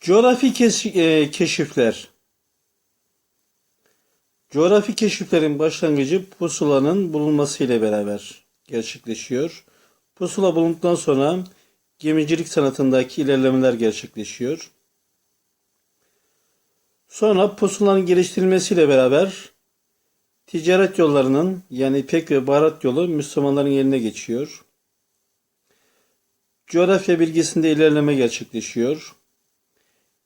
Coğrafi e, keşifler. Coğrafi keşiflerin başlangıcı pusulanın bulunması ile beraber gerçekleşiyor. Pusula bulunduktan sonra gemicilik sanatındaki ilerlemeler gerçekleşiyor. Sonra pusulanın geliştirilmesiyle beraber ticaret yollarının yani İpek ve Baharat yolu Müslümanların eline geçiyor. Coğrafya bilgisinde ilerleme gerçekleşiyor.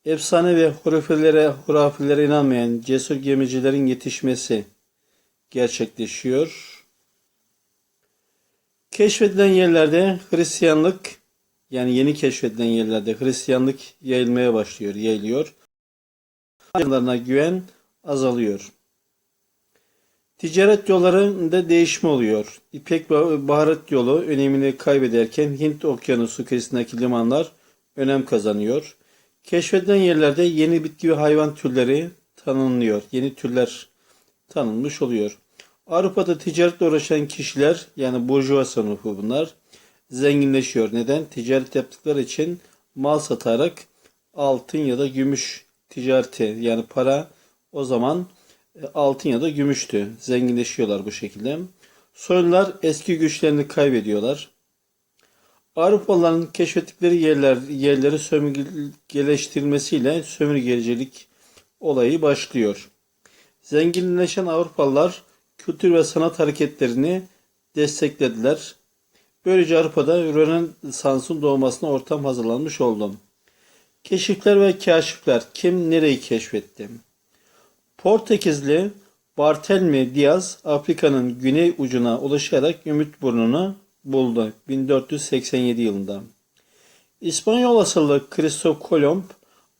Efsane ve hurafelere, hurafelere inanmayan cesur gemicilerin yetişmesi gerçekleşiyor. Keşfedilen yerlerde Hristiyanlık yani yeni keşfedilen yerlerde Hristiyanlık yayılmaya başlıyor, yayılıyor. Hayvanlarına güven azalıyor. Ticaret yollarında değişme oluyor. İpek baharat yolu önemini kaybederken Hint okyanusu kıyısındaki limanlar önem kazanıyor. Keşfedilen yerlerde yeni bitki ve hayvan türleri tanınıyor. Yeni türler tanınmış oluyor. Avrupa'da ticaretle uğraşan kişiler yani burjuva sınıfı bunlar zenginleşiyor. Neden? Ticaret yaptıkları için mal satarak altın ya da gümüş ticareti yani para o zaman e, altın ya da gümüştü. Zenginleşiyorlar bu şekilde. Soylular eski güçlerini kaybediyorlar. Avrupalıların keşfettikleri yerler yerleri sömürgeleştirilmesiyle sömürgecilik olayı başlıyor. Zenginleşen Avrupalılar kültür ve sanat hareketlerini desteklediler. Böylece Avrupa'da Rönesans'ın doğmasına ortam hazırlanmış oldu. Keşifler ve kaşifler kim nereyi keşfetti? Portekizli Bartelme Diaz Afrika'nın güney ucuna ulaşarak Ümit Burnu'nu buldu 1487 yılında. İspanyol asıllı Christoph Kolomb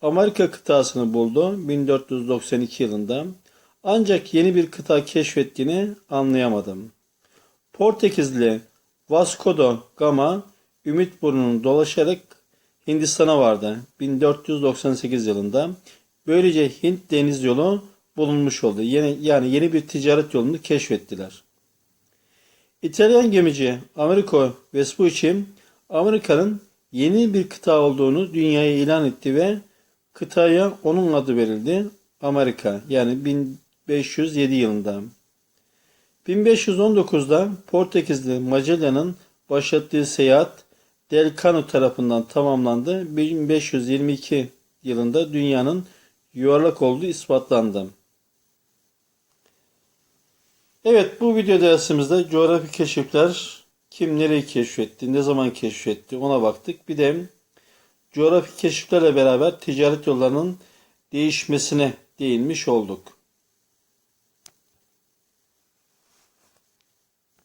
Amerika kıtasını buldu 1492 yılında. Ancak yeni bir kıta keşfettiğini anlayamadım. Portekizli Vasco da Gama Ümit Burnu'nu dolaşarak Hindistan'a vardı 1498 yılında. Böylece Hint deniz yolu bulunmuş oldu. Yeni, yani yeni bir ticaret yolunu keşfettiler. İtalyan gemici Americo Vespucci Amerika'nın yeni bir kıta olduğunu dünyaya ilan etti ve kıtaya onun adı verildi. Amerika yani 1507 yılında. 1519'da Portekizli Magellan'ın başlattığı seyahat Delcano tarafından tamamlandı. 1522 yılında dünyanın yuvarlak olduğu ispatlandı. Evet bu video dersimizde coğrafi keşifler kim nereyi keşfetti, ne zaman keşfetti ona baktık. Bir de coğrafi keşiflerle beraber ticaret yollarının değişmesine değinmiş olduk.